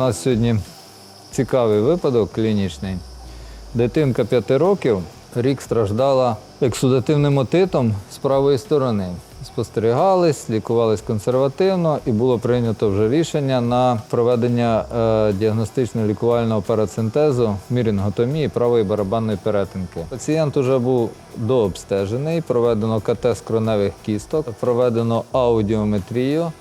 нас сьогодні цікавий випадок клінічний. Дитинка 5 років рік страждала ексудативним отитом з правої сторони. Спостерігались, лікувались консервативно і було прийнято вже рішення на проведення е, діагностично-лікувального парацинтезу мірінготомії правої барабанної перетинки. Пацієнт вже був дообстежений, проведено КТ з кроневих кісток, проведено аудіометрію.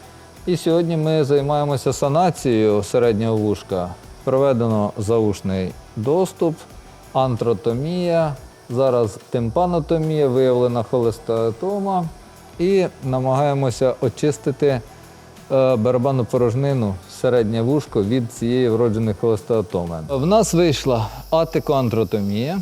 І сьогодні ми займаємося санацією середнього вушка. Проведено заушний доступ, антротомія, зараз тимпанотомія, виявлена холестеатома. І намагаємося очистити е, барабанну порожнину середнє вушко від цієї вродженої холестеатоми. В нас вийшла атикоантротомія,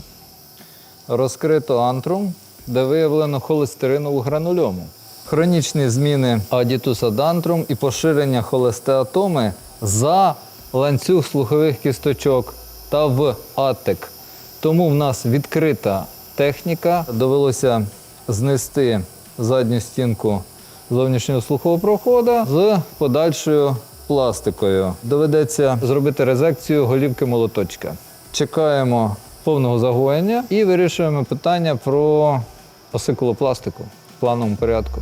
розкрито антрум, де виявлено холестеринову гранульому. Хронічні зміни адітусадантрум і поширення холестеатоми за ланцюг слухових кісточок та в атик. Тому в нас відкрита техніка. Довелося знести задню стінку зовнішнього слухового проходу з подальшою пластикою. Доведеться зробити резекцію голівки молоточка. Чекаємо повного загоєння і вирішуємо питання про осикулопластику в плановому порядку.